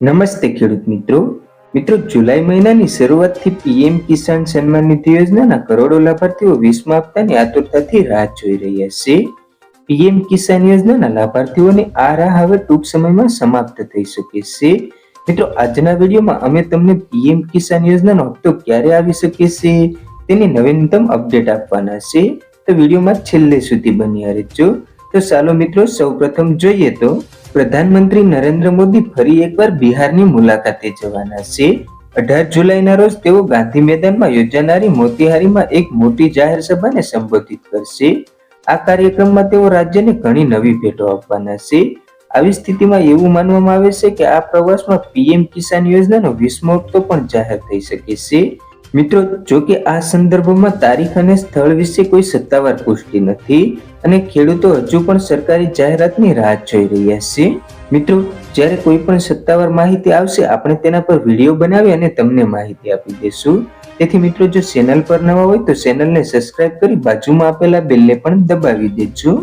નમસ્તે ખેડૂત મિત્રો. મિત્રો, જુલાઈ મહિનાની શરૂઆતથી પીએમ કિસાન સન્માન નિધિ યોજનાના કરોડો લાભાર્થીઓ વીસમા હપ્તાની આતુરતાથી રાહ જોઈ રહ્યા છે. પીએમ કિસાન યોજનાના લાભાર્થીઓને આ રાહ હવે ટૂંક સમયમાં સમાપ્ત થઈ શકે છે. મિત્રો, આજના વિડીયોમાં અમે તમને પીએમ કિસાન યોજનાનો હપ્તો ક્યારે આવી શકે છે તેની નવીનતમ અપડેટ આપવાના છે. તો વિડીયોમાં છેલ્લે સુધી બન્યા રહેજો. તો ચાલો મિત્રો, સૌપ્રથમ જોઈએ તો પ્રધાનમંત્રી નરેન્દ્ર મોદી ફરી એકવાર બિહારની મુલાકાતે જવાના છે. અઢાર જુલાઈના રોજ તેઓ ગાંધી મેદાનમાં યોજાનારી મોતીહારીમાં એક મોટી જાહેર સભાને સંબોધિત કરશે. આ કાર્યક્રમમાં તેઓ રાજ્યને ઘણી નવી ભેટો આપવાના છે. આવી સ્થિતિમાં એવું માનવામાં આવે છે કે આ પ્રવાસમાં પીએમ કિસાન યોજનાનો વીસમો હપ્તો પણ જાહેર થઈ શકે છે. મિત્રો, જો કે આ સંદર્ભમાં તારીખ અને સ્થળ વિશે કોઈ સત્તાવાર પુષ્ટિ નથી અને ખેડૂતો હજુ પણ સરકારી જાહેરાતની રાહ જોઈ રહ્યા છે. મિત્રો, જ્યારે કોઈ પણ સત્તાવાર માહિતી આવશે, આપણે તેના પર વીડિયો બનાવી અને તમને માહિતી આપી દઈશું. તેથી મિત્રો, જો ચેનલ પર નવા હોય તો ચેનલને સબસ્ક્રાઇબ કરી બાજુમાં આપેલા બેલને પણ દબાવી દેજો.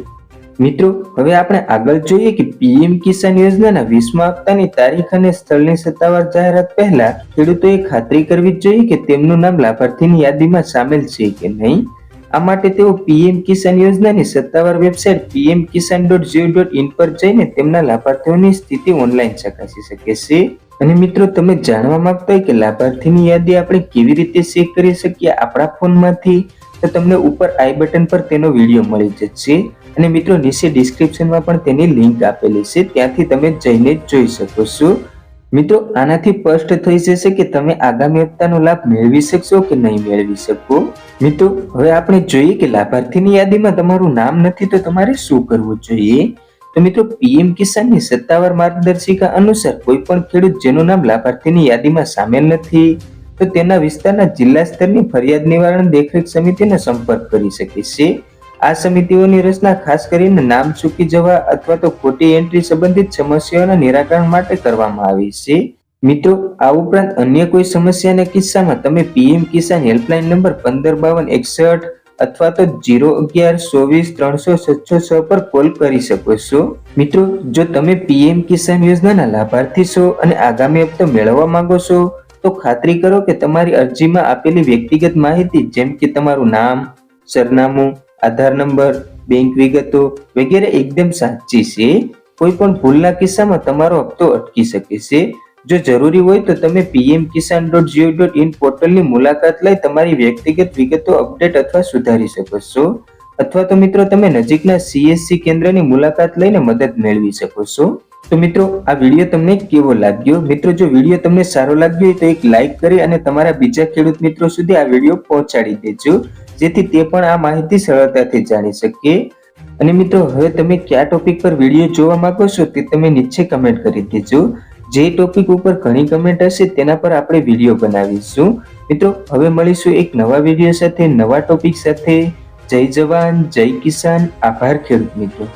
મિત્રો, હવે આપણે આગળ જોઈએ કે પીએમ કિસાન યોજનાના વીસમા હપ્તાની તારીખ અને સ્થળની સત્તાવાર જાહેરાત પહેલા ખેડૂતોએ ખાતરી કરવી જોઈએ કે તેમનું નામ લાભાર્થીની યાદીમાં સામેલ છે કે નહીં. આ માટે તેઓ પીએમ કિસાન યોજનાની સત્તાવાર website PM Kisan dot G O dot પર જઈને તેમના લાભાર્થીઓની સ્થિતિ ઓનલાઈન ચકાસી શકે છે. અને મિત્રો, તમે જાણવા માંગતા હોય કે લાભાર્થીની યાદી આપણે કેવી રીતે ચેક કરી શકીએ આપણા ફોનમાંથી, તો તમને ઉપર આઈ બટન પર તેનો વીડિયો મળી જશે. અને મિત્રો નીચે ડિસ્ક્રિપ્શનમાં પણ તેની લિંક આપેલી છે. ત્યાંથી તમે જઈને જોઈ શકો છો. મિત્રો, આનાથી સ્પષ્ટ થઈ જશે કે તમે આગામી હપ્તાનો લાભ મેળવી શકશો કે નહીં મેળવી શકો. મિત્રો, હવે આપણે જોઈએ કે લાભાર્થીની યાદીમાં તમારું નામ નથી તો તમારે શું કરવું જોઈએ? તો મિત્રો, પીએમ કિસાનની સત્તાવાર માર્ગદર્શિકા અનુસાર કોઈ પણ ખેડૂત જેનું નામ લાભાર્થીની યાદીમાં સામેલ નથી, તો તેના વિસ્તારના જિલ્લા સ્તરની ફરિયાદ નિવારણ દેખરેખ સમિતિનો સંપર્ક કરી શકે છે. આ સમિતિઓની રચના ખાસ કરીને નામ ચૂકી જવા અથવા તો ખોટી એન્ટ્રી સંબંધિત સમસ્યાઓના નિરાકરણ માટે કરવામાં આવી છે. મિત્રો, આ ઉપરાંત અન્ય કોઈ સમસ્યાના કિસ્સામાં તમે પીએમ કિસાન હેલ્પલાઇન નંબર પંદર બાવન એકસઠ અથવા તો જીરો અગિયાર ચોવીસ ત્રણસો છસો છ પર કોલ કરી શકો છો. મિત્રો, જો તમે પીએમ કિસાન યોજનાના લાભાર્થી છો અને આગામી હપ્તો મેળવવા માંગો છો, તો ખાતરી કરો કે તમારી અરજીમાં આપેલી વ્યક્તિગત માહિતી, જેમ કે તમારું નામ, સરનામું આધાર નંબર બેંક વિગતો વગેરે એકદમ સાચી છે. કોઈ પણ ભૂલના કિસ્સામાં તમારો હપ્તો અટકી શકે છે. જો જરૂરી હોય તો તમે PM Kisan dot G O dot પોર્ટલની મુલાકાત લઈ તમારી વ્યક્તિગત વિગતો અપડેટ અથવા સુધારી શકો છો. અથવા તો મિત્રો, તમે નજીકના સીએસસી કેન્દ્રની મુલાકાત લઈને મદદ મેળવી શકો છો. તો મિત્રો, આ વીડિયો તમને કેવો લાગ્યો? મિત્રો, જો વીડિયો તમને સારો લાગ્યો હોય તો એક લાઈક કરી અને તમારા બીજા ખેડૂત મિત્રો સુધી આ વીડિયો પહોંચાડી દેજો. જેથી તે પણ આ માહિતી સરળતાથી જાણી શકે. અને મિત્રો, હવે તમે કયા ટોપિક પર વીડિયો જોવા માંગો છો તે તમે નીચે કમેન્ટ કરી દેજો. જે ટોપિક ઉપર ઘણી કમેન્ટ હશે તેના પર આપણે વીડિયો બનાવીશું. મિત્રો, હવે મળીશું એક નવા વીડિયો સાથે, નવા ટોપિક સાથે. જય જવાન, જય કિસાન. આભાર ખેડૂત મિત્રો.